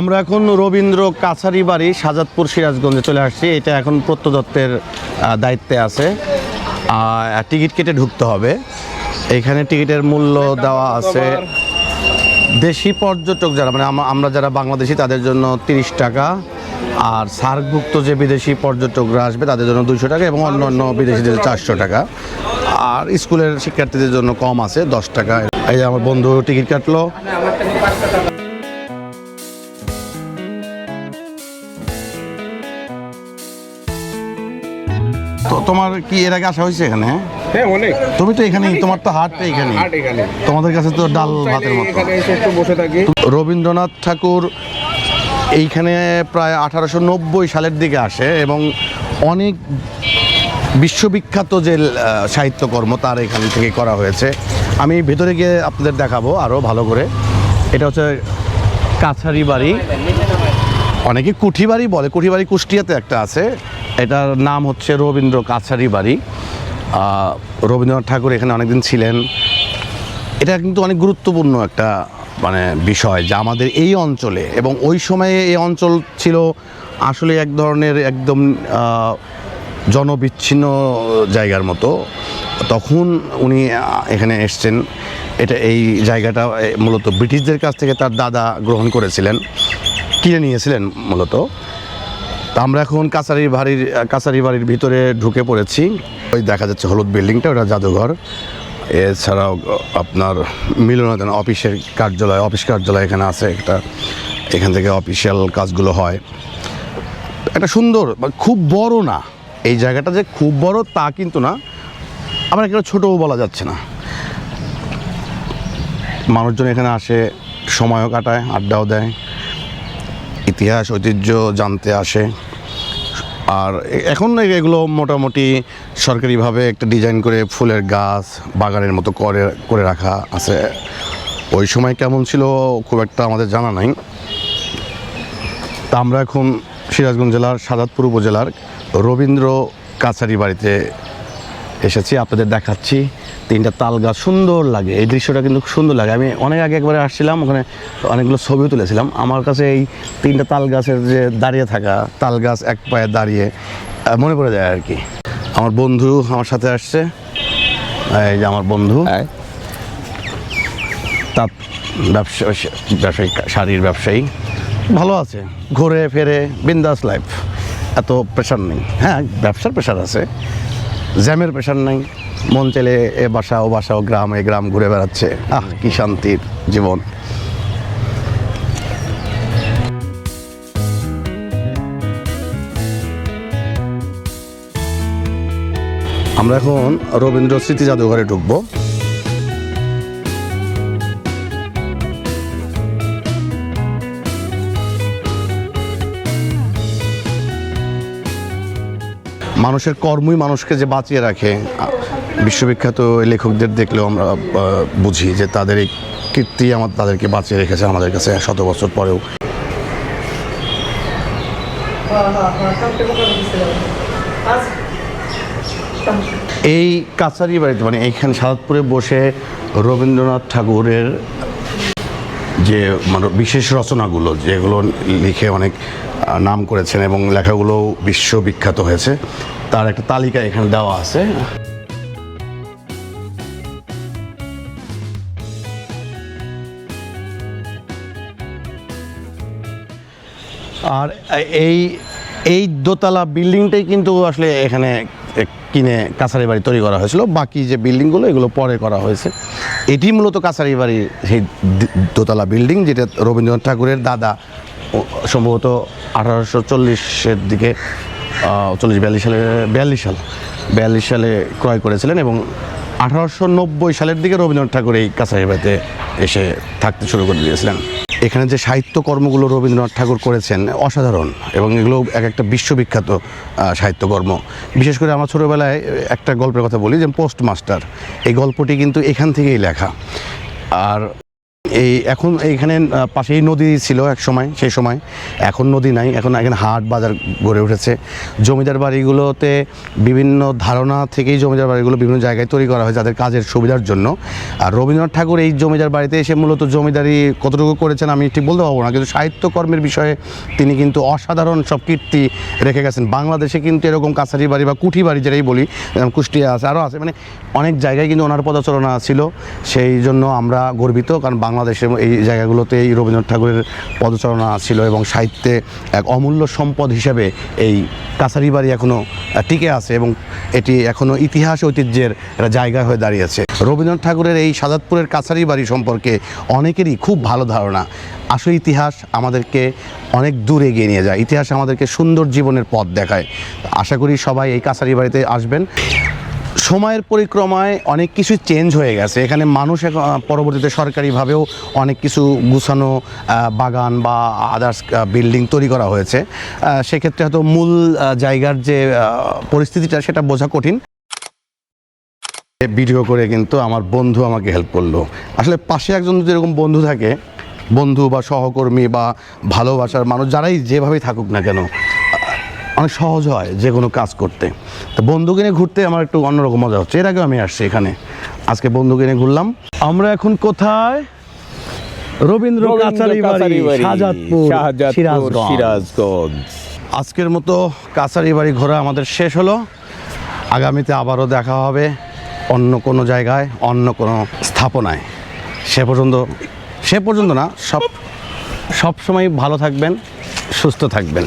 আমরা এখন রবীন্দ্র কাছারি বাড়ি সাজাদপুর সিরাজগঞ্জে চলে আসছি। এটা এখন প্রত্নদত্তের আহ, দায়িত্বে আছে। টিকিট কেটে ঢুকতে হবে। এখানে টিকিটের মূল্য দেওয়া আছে। দেশি পর্যটক যারা মানে আমরা যারা বাংলাদেশি তাদের জন্য তিরিশ টাকা। আর সার্কভুক্ত যে বিদেশি পর্যটকরা আসবে তাদের জন্য দুইশো টাকা এবং অন্য অন্য বিদেশিদের চারশো টাকা। আর স্কুলের শিক্ষার্থীদের জন্য কম আছে দশ টাকা। এই যে আমার বন্ধু টিকিট কাটলো। তো তোমার কি এর আগে আসা হয়েছে এখানে? হ্যাঁ অনেক। তুমি তো এখানেই তোমার তো হাটটা এখানে হাট এখানে তোমাদের কাছে তো ডাল ভাতের মতো। এখানে এসে একটু বসে থাকি। রবীন্দ্রনাথ ঠাকুর এইখানে প্রায় আঠারোশো নব্বই সালের দিকে আসে এবং অনেক বিশ্ববিখ্যাত যে সাহিত্যকর্ম তার এখান থেকে করা হয়েছে। আমি ভেতরে গিয়ে আপনাদের দেখাবো আরও ভালো করে। এটা হচ্ছে কাছারি বাড়ি। অনেকে কুঠি বাড়ি বলে। কুঠি বাড়ি কুষ্টিয়াতে একটা আছে। এটার নাম হচ্ছে রবীন্দ্র কাছারি বাড়ি। রবীন্দ্রনাথ ঠাকুর এখানে অনেকদিন ছিলেন। এটা কিন্তু অনেক গুরুত্বপূর্ণ একটা মানে বিষয় যে আমাদের এই অঞ্চলে এবং ওই সময়ে এই অঞ্চল ছিল আসলে এক ধরনের একদম জনবিচ্ছিন্ন জায়গার মতো। তখন উনি এখানে এসছেন। এটা, এই জায়গাটা মূলত ব্রিটিশদের কাছ থেকে তার দাদা গ্রহণ করেছিলেন। কিনে নিয়েছিলেন মূলত। আমরা এখন কাছারি বাড়ির কাছারি বাড়ির ভিতরে ঢুকে পড়েছি। ওই দেখা যাচ্ছে হলুদ বিল্ডিংটা, ওটা জাদুঘর। এছাড়াও আপনার মিলনায়তন অফিসের কার্যালয়, অফিস কার্যালয় এখানে আছে একটা। এখান থেকে অফিসিয়াল কাজগুলো হয়। একটা সুন্দর খুব বড় না। এই জায়গাটা যে খুব বড় তা কিন্তু না। আবার একটা ছোটও বলা যাচ্ছে না। মানুষজন এখানে আসে, সময়ও কাটায়, আড্ডাও দেয়। ইতিহাস, ঐতিহ্য জানতে আসে। আর এখন এগুলো মোটামুটি সরকারিভাবে একটা ডিজাইন করে ফুলের গাছ বাগানের মতো করে করে রাখা আছে। ওই সময় কেমন ছিল খুব একটা আমাদের জানা নাই। তা আমরা এখন সিরাজগঞ্জ জেলার সাদাতপুর উপজেলার রবীন্দ্র কাছারি বাড়িতে এসেছি। আপনাদের দেখাচ্ছি তিনটা তাল গাছ সুন্দর লাগে। এই দৃশ্যটা কিন্তু সুন্দর লাগে। আমি অনেক আগে একবারে আসছিলাম ওখানে অনেকগুলো ছবিও তুলেছিলাম। আমার কাছে এই তিনটা তাল গাছের যে দাঁড়িয়ে থাকা তাল গাছ এক পায়ে দাঁড়িয়ে মনে পড়ে যায় আর কি। আমার বন্ধু আমার সাথে আসছে। এই যে আমার বন্ধু। তাঁত ব্যবসা ব্যবসায়ী শাড়ির ব্যবসায়ী। ভালো আছে। ঘুরে ফেরে বিন্দাস লাইফ এত প্রেশার নেই। হ্যাঁ ব্যবসার প্রেশার আছে। জ্যামের পেশার নাই। মন চাইলে এ বাসা, ও বাসা, ও গ্রাম এ গ্রাম ঘুরে বেড়াচ্ছে। আহ, কি শান্তির জীবন। আমরা এখন রবীন্দ্র স্মৃতি জাদুঘরে ঢুকবো। মানুষের কর্মই মানুষকে যে বাঁচিয়ে রাখে। বিশ্ববিখ্যাত লেখকদের দেখলেও আমরা বুঝি যে তাদের এই কীর্তি আমার, তাদেরকে বাঁচিয়ে রেখেছে আমাদের কাছে শত বছর পরেও। এই কাছারি বাড়িতে মানে এইখানে সাদপুরে বসে রবীন্দ্রনাথ ঠাকুরের যে মানে বিশেষ রচনাগুলো, যেগুলো লিখে অনেক নাম করেছেন এবং লেখাগুলো বিশ্ববিখ্যাত হয়েছে, তার একটা তালিকা এখানে দেওয়া আছে। আর এই এই দোতলা বিল্ডিংটাই কিন্তু আসলে এখানে কিনে কাছারি বাড়ি তৈরি করা হয়েছিল। বাকি যে বিল্ডিংগুলো, এগুলো পরে করা হয়েছে। এটি মূলত কাছারি বাড়ির সেই দোতলা বিল্ডিং, যেটা রবীন্দ্রনাথ ঠাকুরের দাদা। সম্ভবত আঠারোশো চল্লিশের দিকে চল্লিশ বিয়াল্লিশ সালে, বিয়াল্লিশ সাল, বিয়াল্লিশ সালে ক্রয় করেছিলেন এবং আঠারোশো নব্বই সালের দিকে রবীন্দ্রনাথ ঠাকুর এই কাছারি বাড়িতে এসে থাকতে শুরু করে দিয়েছিলেন। এখানে যে সাহিত্য কর্মগুলো রবীন্দ্রনাথ ঠাকুর করেছেন, অসাধারণ। এবং এগুলো এক একটা বিশ্ববিখ্যাত সাহিত্যকর্ম বিশেষ করে আমার ছোটোবেলায় একটা গল্পের কথা বলি, যে পোস্ট মাস্টার এই গল্পটি কিন্তু এখান থেকেই লেখা। আর এই এখন এইখানে পাশেই নদী ছিল এক সময়, সেই সময়। এখন নদী নাই, এখন এখানে হাট বাজার গড়ে উঠেছে। জমিদার বাড়িগুলোতে বিভিন্ন ধারণা থেকেই জমিদার বাড়িগুলো বিভিন্ন জায়গায় তৈরি করা হয় যাদের কাজের সুবিধার জন্য। আর রবীন্দ্রনাথ ঠাকুর এই জমিদার বাড়িতে এসে মূলত জমিদারি কতটুকু করেছেন আমি ঠিক বলতে পারব না, কিন্তু সাহিত্যকর্মের বিষয়ে তিনি কিন্তু অসাধারণ সব কীর্তি রেখে গেছেন। বাংলাদেশে কিন্তু এরকম কাছারি বাড়ি বা কুঠি বাড়ি যেটাই বলি কুষ্টিয়া আছে, আরও আছে মানে অনেক জায়গায় কিন্তু ওনার পদচারণা ছিল। সেই জন্য আমরা গর্বিত, কারণ বাংলাদেশে এই জায়গাগুলোতে এই রবীন্দ্রনাথ ঠাকুরের পদচারণা ছিল এবং সাহিত্যে এক অমূল্য সম্পদ হিসাবে এই কাছারি বাড়ি এখনও টিকে আছে এবং এটি এখনও ইতিহাস ঐতিহ্যের জায়গা হয়ে দাঁড়িয়েছে। রবীন্দ্রনাথ ঠাকুরের এই সাজাদপুরের কাছারি বাড়ি সম্পর্কে অনেকেরই খুব ভালো ধারণা। আসলে ইতিহাস আমাদেরকে অনেক দূর এগিয়ে নিয়ে যায়। ইতিহাস আমাদেরকে সুন্দর জীবনের পথ দেখায়। আশা করি সবাই এই কাছারি বাড়িতে আসবেন। সময়ের পরিক্রমায় অনেক কিছু চেঞ্জ হয়ে গেছে। এখানে মানুষ পরবর্তীতে সরকারিভাবেও অনেক কিছু গুছানো বাগান বা আদার্স বিল্ডিং তৈরি করা হয়েছে। সেক্ষেত্রে হয়তো মূল জায়গার যে পরিস্থিতিটা সেটা বোঝা কঠিন। ভিডিও করে কিন্তু আমার বন্ধু আমাকে হেল্প করল। আসলে পাশে একজন যদি এরকম বন্ধু থাকে, বন্ধু বা সহকর্মী বা ভালোবাসার মানুষ, যারাই যেভাবেই থাকুক না কেন অনেক সহজ হয় যে কোনো কাজ করতে। তো বন্ধুকে নিয়ে ঘুরতে আমার একটু অন্যরকম মজা হচ্ছে এর আগেও আমি আসছি এখানে। আজকে বন্ধুকে নিয়ে ঘুরলাম। আমরা এখন কোথায়? রবীন্দ্র কাছারি বাড়ি শাহজাদপুর সিরাজগঞ্জ। আজকের মতো কাছারি বাড়ি ঘোরা আমাদের শেষ হলো। আগামীতে আবারও দেখা হবে অন্য কোনো জায়গায় অন্য কোনো স্থাপনায়। সে পর্যন্ত সে পর্যন্ত না সব সব সময় ভালো থাকবেন সুস্থ থাকবেন।